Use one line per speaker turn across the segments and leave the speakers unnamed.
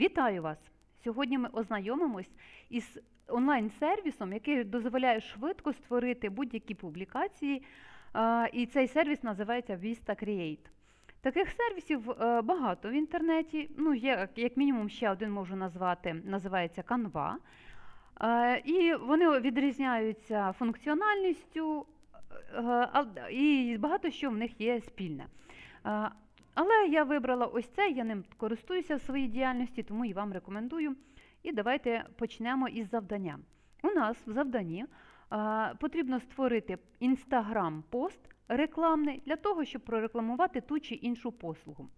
Вітаю вас! Сьогодні ми ознайомимось із онлайн-сервісом, який дозволяє швидко створити будь-які публікації. І цей сервіс називається Vista Create. Таких сервісів е, багато в інтернеті. Ну, є як- мінімум ще один можу назвати, називається Canva. Е, І вони відрізняються функціональністю, е, і багато що в них є спільне. Але я вибрала ось це, я ним користуюся в своїй діяльності, тому і вам рекомендую. І давайте почнемо із завдання. У нас в завданні е, потрібно створити інстаграм-пост рекламний для того, щоб прорекламувати ту чи іншу послугу.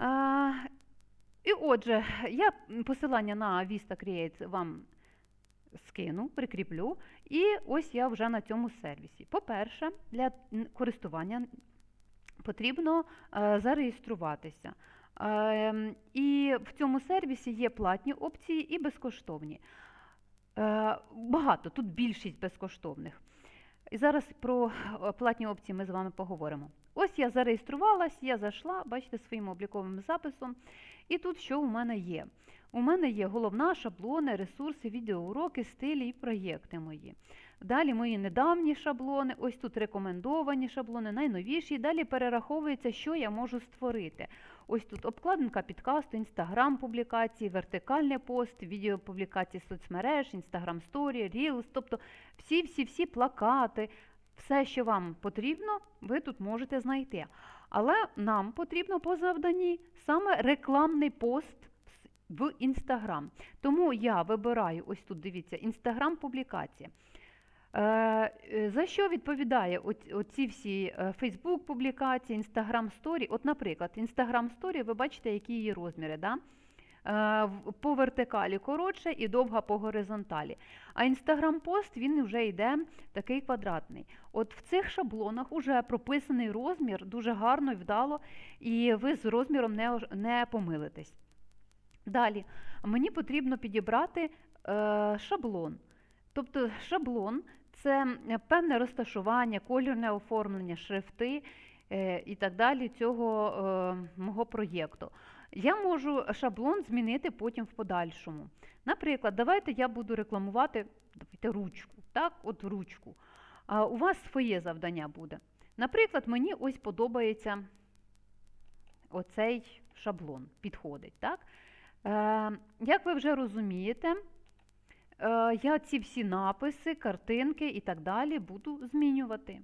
Е, І отже, я посилання на Vista Create вам скину, прикріплю, і ось я вже на цьому сервісі. По-перше, для користування потрібно е, зареєструватися. Ем, І в цьому сервісі є платні опції і безкоштовні. Е, Багато, тут більшість безкоштовних. І зараз про е, платні опції ми з вами поговоримо. Ось я зареєструвалась, я зайшла, бачите, своїм обліковим записом. І тут що у мене є? У мене є головна, шаблони, ресурси, відеоуроки, стилі і проєкти мої. Далі мої недавні шаблони, ось тут рекомендовані шаблони, найновіші. Далі перераховується, що я можу створити. Ось тут обкладинка підкасту, інстаграм публікації, вертикальний пост, відео публікації соцмереж, інстаграм сторі, Reels, тобто всі-всі-всі плакати, все, що вам потрібно, ви тут можете знайти. Але нам потрібно по завданні саме рекламний пост в Інстаграм. Тому я вибираю ось тут, дивіться, Інстаграм публікація. Е, е, За що відповідає оці всі Фейсбук публікації, Інстаграм сторі? От, наприклад, Інстаграм сторі, ви бачите, які її розміри. Да? Е, По вертикалі коротше і довга по горизонталі. А Інстаграм пост він вже йде такий квадратний. От в цих шаблонах вже прописаний розмір дуже гарно і вдало, і ви з розміром не, не помилитесь. Далі мені потрібно підібрати е, шаблон. Тобто шаблон це певне розташування, кольорне оформлення, шрифти е, і так далі цього е, мого проєкту. Я можу шаблон змінити потім в подальшому. Наприклад, давайте я буду рекламувати давайте, ручку. Так, от ручку. А у вас своє завдання буде. Наприклад, мені ось подобається оцей шаблон, підходить. Так? Е, як ви вже розумієте, е, я ці всі написи, картинки і так далі буду змінювати.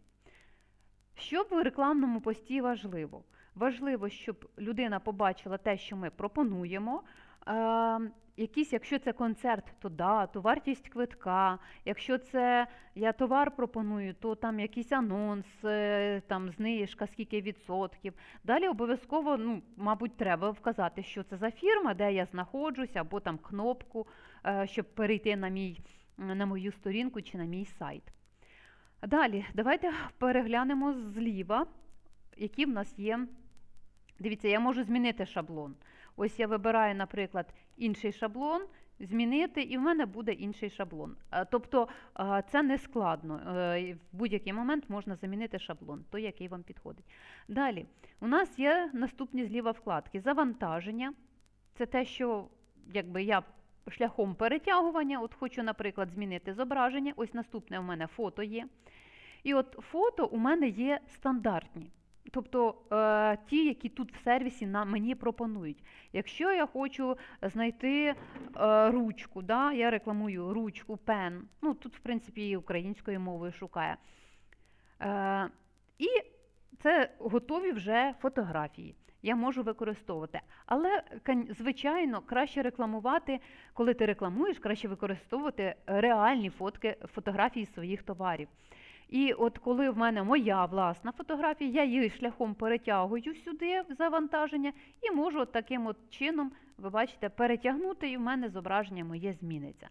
Що в рекламному пості важливо? Важливо, щоб людина побачила те, що ми пропонуємо. Е, якісь, якщо це концерт, то дату, вартість квитка. Якщо це я товар пропоную, то там якийсь анонс, е, там знижка, скільки відсотків. Далі обов'язково, ну, мабуть, треба вказати, що це за фірма, де я знаходжуся, або там кнопку, е, щоб перейти на, мій, на мою сторінку чи на мій сайт. Далі, давайте переглянемо зліва, які в нас є. Дивіться, я можу змінити шаблон. Ось я вибираю, наприклад, інший шаблон, змінити, і в мене буде інший шаблон. Тобто це не складно. Е, В будь-який момент можна замінити шаблон, той, який вам підходить. Далі, у нас є наступні зліва вкладки. Завантаження. Це те, що якби я шляхом перетягування, от хочу, наприклад, змінити зображення. Ось наступне у мене фото є. І от фото у мене є стандартні. Тобто е, ті, які тут в сервісі на мені пропонують. Якщо я хочу знайти е, ручку, да, я рекламую ручку, пен, ну тут, в принципі, і українською мовою шукає. Е, і це готові вже фотографії. Я можу використовувати. Але, звичайно, краще рекламувати, коли ти рекламуєш, краще використовувати реальні фотки, фотографії своїх товарів. І от коли в мене моя власна фотографія, я її шляхом перетягую сюди в завантаження і можу от таким от чином, ви бачите, перетягнути, і в мене зображення моє зміниться.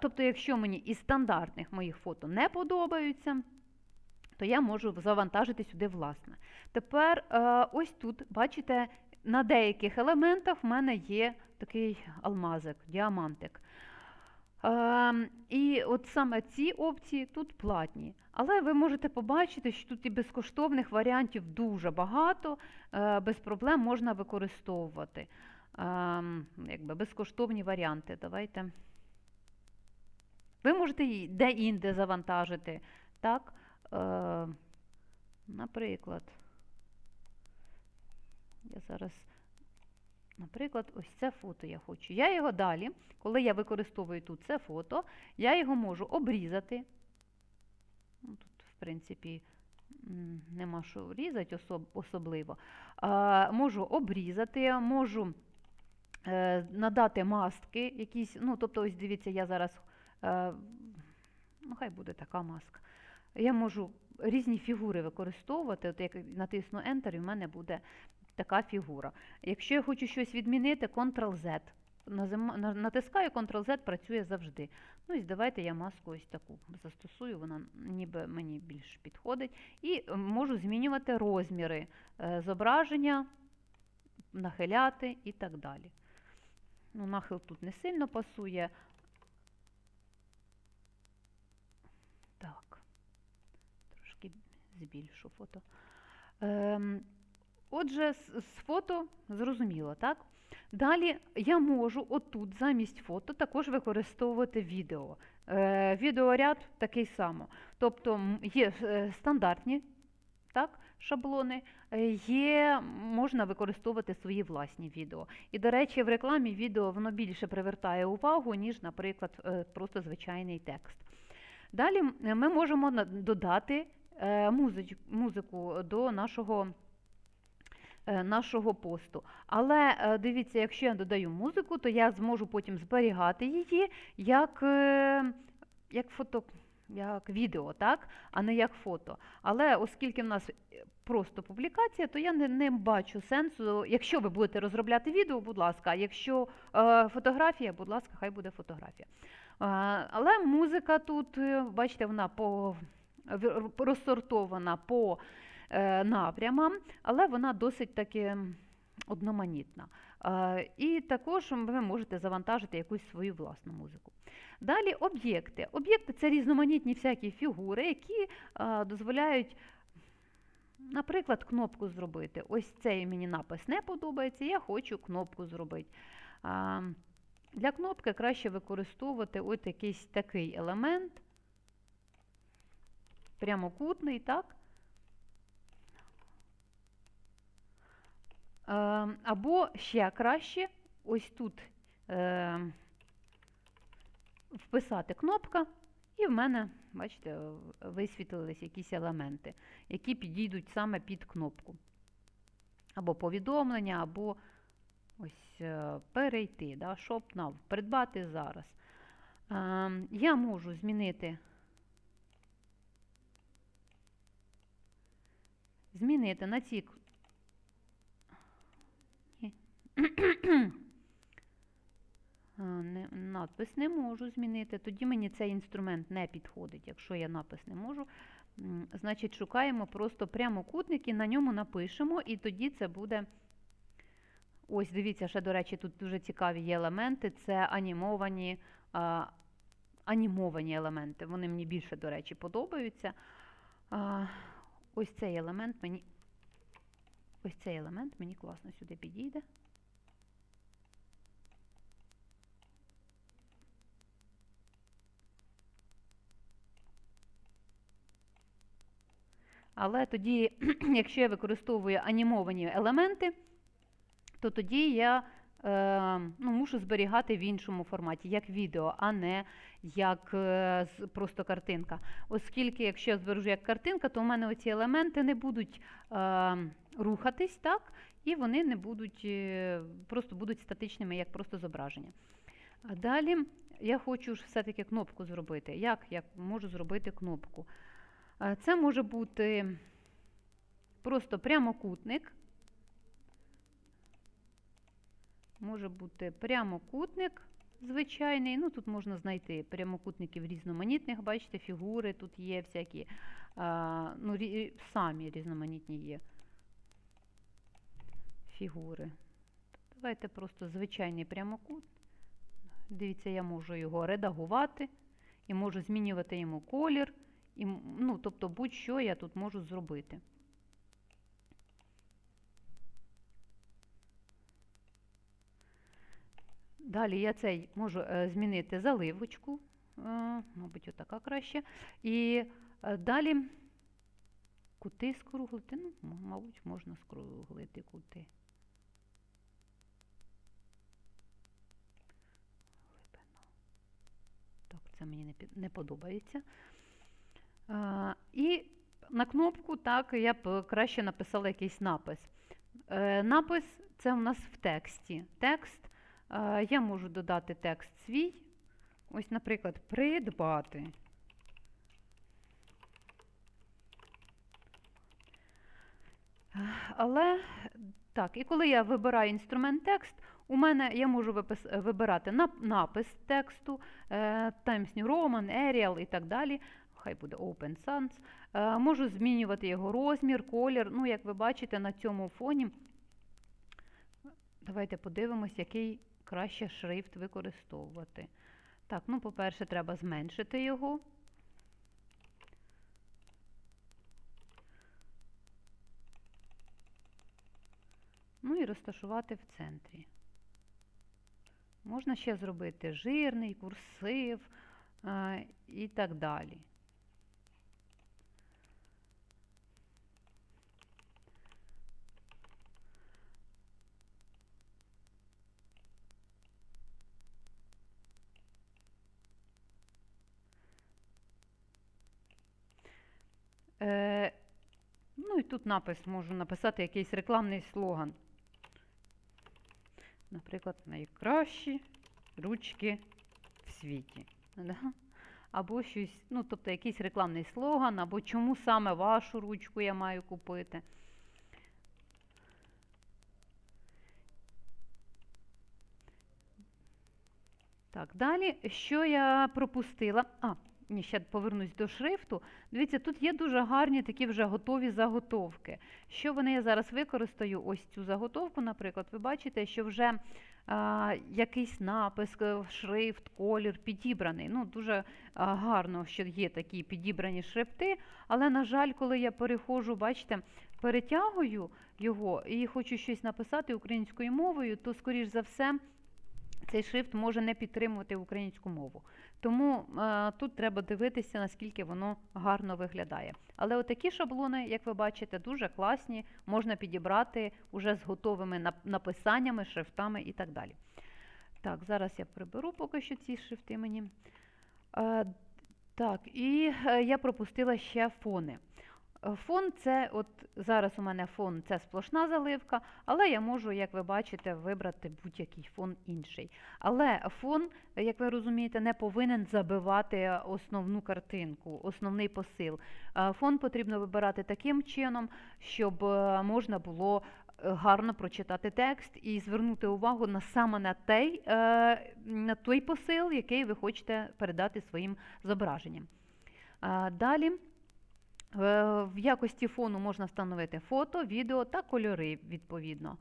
Тобто, якщо мені із стандартних моїх фото не подобаються, то я можу завантажити сюди власне. Тепер е, ось тут, бачите, на деяких елементах в мене є такий алмазик, діамантик. Ем, і от саме ці опції тут платні. Але ви можете побачити, що тут і безкоштовних варіантів дуже багато, е, без проблем можна використовувати. ем, якби безкоштовні варіанти. Давайте. Ви можете де-інде завантажити. Так? Е, наприклад, я зараз, наприклад, ось це фото я хочу. Я його далі, коли я використовую тут це фото, я його можу обрізати. Ну, Тут, в принципі, нема що різати особ- особливо. А, можу обрізати, можу е, надати маски якісь. Ну, тобто, ось дивіться, я зараз, е, ну, хай буде така маска. Я можу різні фігури використовувати. От як натисну Enter, і в мене буде така фігура. Якщо я хочу щось відмінити, Ctrl-Z. Натискаю Ctrl-Z, працює завжди. Ну і давайте я маску ось таку застосую, вона ніби мені більш підходить. І е, можу змінювати розміри е, зображення, нахиляти і так далі. Ну, нахил тут не сильно пасує. Так, трошки збільшу фото. Ем, отже, з, фото зрозуміло, так? Далі я можу отут замість фото також використовувати відео. Е, відеоряд такий само. Тобто є е, стандартні так, шаблони, е, є, можна використовувати свої власні відео. І, до речі, в рекламі відео воно більше привертає увагу, ніж, наприклад, е, просто звичайний текст. Далі ми можемо додати музику до нашого нашого посту. Але е, дивіться, якщо я додаю музику, то я зможу потім зберігати її як, е, як фото. Як відео, так, а не як фото. Але оскільки в нас е, просто публікація, то я не, не бачу сенсу. Якщо ви будете розробляти відео, будь ласка, а якщо е, фотографія, будь ласка, хай буде фотографія. Е, але музика тут, е, бачите, вона по, розсортована по е, напрямам, але вона досить таки одноманітна. Е, І також ви можете завантажити якусь свою власну музику. Далі об'єкти. Об'єкти це різноманітні всякі фігури, які е, дозволяють, наприклад, кнопку зробити. Ось цей мені напис не подобається, я хочу кнопку зробити. Для кнопки краще використовувати от якийсь такий елемент, прямокутний, так? Або ще краще, ось тут е, вписати кнопка, і в мене, бачите, висвітлились якісь елементи, які підійдуть саме під кнопку. Або повідомлення, або ось е, перейти, да, shop now, придбати зараз. Я можу змінити змінити на ці к- Ні. А, не, надпис не можу змінити. Тоді мені цей інструмент не підходить. Якщо я напис не можу, значить шукаємо просто прямокутник і на ньому напишемо, і тоді це буде. Ось, дивіться, ще, до речі, тут дуже цікаві є елементи. Це анімовані, а, анімовані елементи. Вони мені більше, до речі, подобаються. А, ось цей елемент мені. Ось цей елемент мені класно сюди підійде. Але тоді, якщо я використовую анімовані елементи, то тоді я е, ну, мушу зберігати в іншому форматі, як відео, а не як е, просто картинка. Оскільки, якщо я збережу як картинка, то у мене оці елементи не будуть е, рухатись, так, і вони не будуть, е, просто будуть статичними, як просто зображення. А далі я хочу все-таки кнопку зробити. Як я можу зробити кнопку? Е, Це може бути просто прямокутник. Може бути прямокутник звичайний. Ну, тут можна знайти прямокутників різноманітних, бачите, фігури тут є всякі, ну, самі різноманітні є фігури. Давайте просто звичайний прямокут. Дивіться, я можу його редагувати і можу змінювати йому колір. І, ну, тобто будь-що я тут можу зробити. Далі я цей можу е, змінити заливочку, е, мабуть, отака краще. І е, далі кути скруглити. Ну, мабуть, можна скруглити кути. Так, це мені не подобається. І на кнопку так я б краще написала якийсь напис. Е, напис це у нас в тексті. Текст. я можу додати текст свій. Ось, наприклад, придбати. Але так, і коли я вибираю інструмент текст, у мене я можу вибирати нап- напис тексту, е, Times New Roman, Arial і так далі. Хай буде Open Sans. Е, Можу змінювати його розмір, колір. Ну, як ви бачите, на цьому фоні. Давайте подивимось, який краще шрифт використовувати. Так, ну, по-перше, треба зменшити його. Ну і розташувати в центрі. Можна ще зробити жирний, курсив е, і так далі. Е, ну і тут напис можу написати якийсь рекламний слоган. Наприклад, найкращі ручки в світі. Да? Або щось, ну, тобто якийсь рекламний слоган, або чому саме вашу ручку я маю купити. Так, далі, що я пропустила? А, ще повернусь до шрифту. Дивіться, тут є дуже гарні такі вже готові заготовки. Що вони я зараз використаю? Ось цю заготовку, наприклад, ви бачите, що вже а, якийсь напис, е, шрифт, колір підібраний. Ну, дуже а, гарно, що є такі підібрані шрифти, але, на жаль, коли я переходжу, бачите, перетягую його і хочу щось написати українською мовою, то, скоріш за все, цей шрифт може не підтримувати українську мову. Тому е, тут треба дивитися, наскільки воно гарно виглядає. Але отакі шаблони, як ви бачите, дуже класні, можна підібрати уже з готовими написаннями, шрифтами і так далі. Так, зараз я приберу поки що ці шрифти мені. Е, так, і е, я пропустила ще фони. Фон це, от зараз у мене фон це сплошна заливка, але я можу, як ви бачите, вибрати будь-який фон інший. Але фон, як ви розумієте, не повинен забивати основну картинку, основний посил. Е, Фон потрібно вибирати таким чином, щоб е, можна було е, гарно прочитати текст і звернути увагу на саме на той, на той посил, який ви хочете передати своїм зображенням. Далі. Е, В якості фону можна встановити фото, відео та кольори відповідно.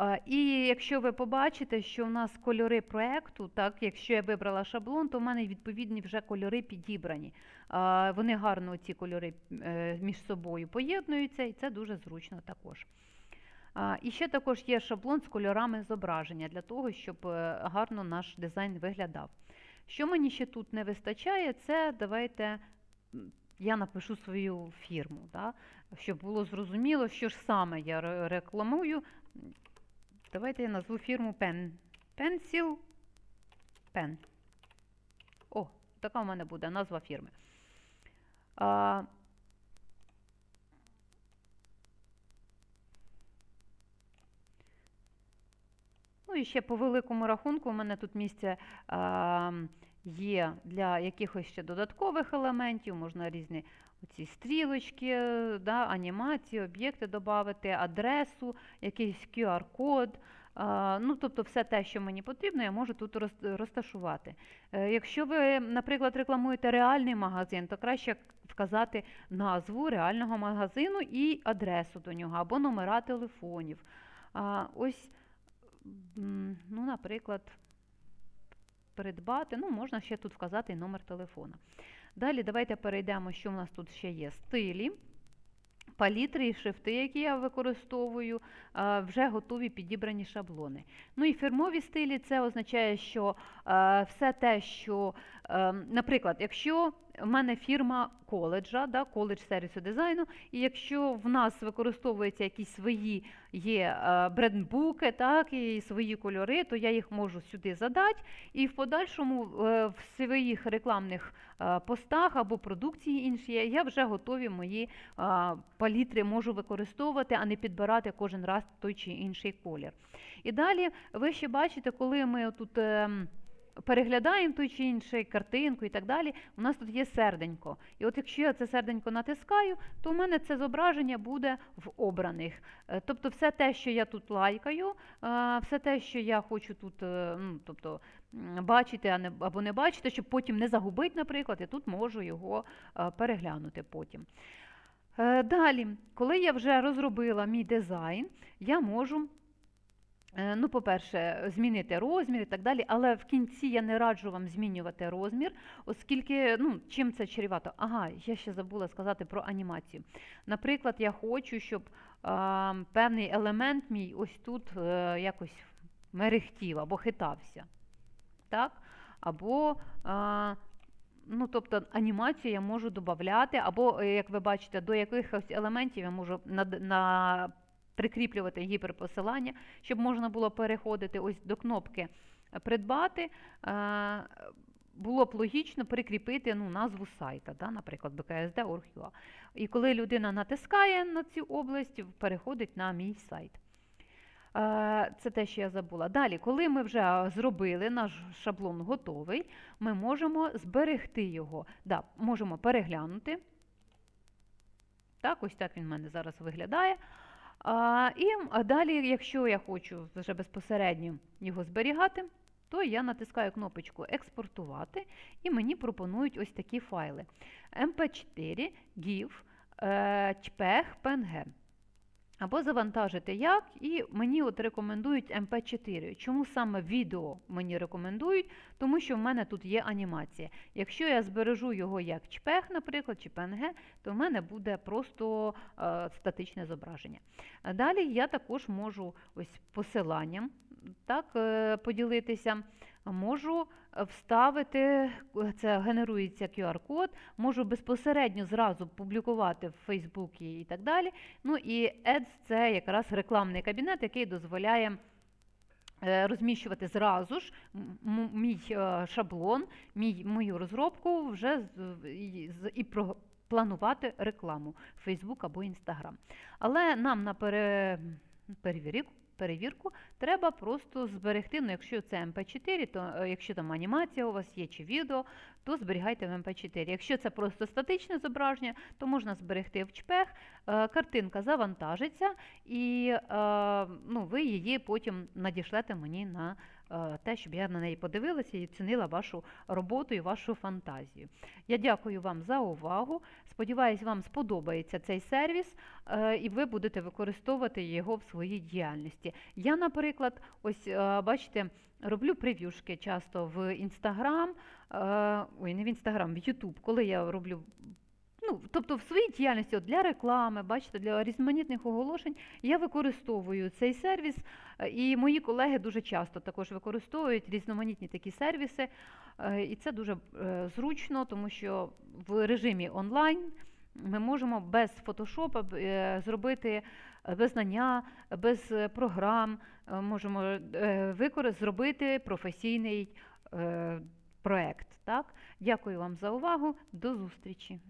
Е, І якщо ви побачите, що в нас кольори проекту, так, якщо я вибрала шаблон, то в мене відповідні вже кольори підібрані. Е, Вони гарно ці кольори між собою поєднуються, і це дуже зручно також. І ще також є шаблон з кольорами зображення для того, щоб гарно наш дизайн виглядав. Що мені ще тут не вистачає, це давайте я напишу свою фірму, да, щоб було зрозуміло, що ж саме я рекламую. Давайте я назву фірму Pen. Pencil Pen. О, така в мене буде назва фірми. А, Ну і ще по великому рахунку у мене тут місце а, є для якихось ще додаткових елементів, можна різні оці стрілочки, е, да, анімації, об'єкти додати, адресу, якийсь QR-код. Ну, тобто все те, що мені потрібно, я можу тут розташувати. Е, Якщо ви, наприклад, рекламуєте реальний магазин, то краще вказати назву реального магазину і адресу до нього, або номера телефонів. Ось Ну, наприклад, придбати. Ну, можна ще тут вказати номер телефона. Далі давайте перейдемо, що в нас тут ще є. Стилі. палітри і шрифти, які я використовую, вже готові підібрані шаблони. Ну і фірмові стилі це означає, що все те, що, наприклад, якщо в мене фірма коледжа, да, коледж сервісу дизайну, і якщо в нас використовуються якісь свої є е, брендбуки, так, і свої кольори, то я їх можу сюди задати, і в подальшому е, в своїх рекламних е, постах або продукції інші я вже готові мої палітри можу використовувати, а не підбирати кожен раз той чи інший колір. І далі ви ще бачите, коли ми тут ем, переглядаємо той чи інший картинку і так далі, у нас тут є серденько. І от якщо я це серденько натискаю, то у мене це зображення буде в обраних. Е, Тобто все те, що я тут лайкаю, е, все те, що я хочу тут е, ну, тобто, бачити або не бачити, щоб потім не загубити, наприклад, я тут можу його переглянути потім. Далі, коли я вже розробила мій дизайн, я можу, ну, по-перше, змінити розмір і так далі, але в кінці я не раджу вам змінювати розмір, оскільки, ну, чим це чревато? Ага, я ще забула сказати про анімацію. Наприклад, я хочу, щоб а, певний елемент мій ось тут е, якось мерехтів або хитався. Так? Або а, Ну, тобто анімацію я можу додати, або, е, як ви бачите, до якихось елементів я можу над- на, прикріплювати гіперпосилання, щоб можна було переходити ось до кнопки придбати. е, Було б логічно прикріпити ну, назву сайта, да, наприклад, bksd.org.ua. І коли людина натискає на цю область, переходить на мій сайт. Е, Це те, що я забула. Далі, коли ми вже зробили наш шаблон готовий, ми можемо зберегти його. Да, можемо переглянути. Так, ось так він в мене зараз виглядає. А, і далі, якщо я хочу вже безпосередньо його зберігати, то я натискаю кнопочку Експортувати, і мені пропонують ось такі файли: mp4, GIF, е, JPEG, PNG. Або завантажити як, і мені от рекомендують MP4. Чому саме відео мені рекомендують? Тому що в мене тут є анімація. Якщо я збережу його як JPEG, наприклад, чи PNG, то в мене буде просто е, статичне зображення. Далі я також можу ось посиланням так, е, поділитися. Можу е, вставити, е, це генерується QR-код, можу безпосередньо зразу публікувати в Фейсбуці і так далі. Ну і Ads – це якраз рекламний кабінет, який дозволяє е, розміщувати зразу ж мій шаблон, мій, мою розробку вже з- і, про, планувати рекламу Facebook або Instagram. Але нам на пере, перевірку, перевірку треба просто зберегти. Ну, якщо це MP4, то е, якщо там анімація у вас є чи відео, то зберігайте в MP4. Якщо це просто статичне зображення, то можна зберегти в JPEG, е, картинка завантажиться, і е, ну, ви її потім надішлете мені на те, щоб я на неї подивилася і оцінила вашу роботу і вашу фантазію. Я дякую вам за увагу. Сподіваюсь, вам сподобається цей сервіс, е, і ви будете використовувати його в своїй діяльності. Я, наприклад, ось е, бачите, роблю прев'юшки часто в е, ой, не в Instagram, в YouTube, коли я роблю. Ну, тобто в своїй діяльності от для реклами, бачите, для різноманітних оголошень я використовую цей сервіс, е, і мої колеги дуже часто також використовують різноманітні такі сервіси. Е, І це дуже е, зручно, тому що в режимі онлайн ми можемо без фотошопа зробити без знання, без програм, можемо зробити професійний проект. Так? Дякую вам за увагу. До зустрічі.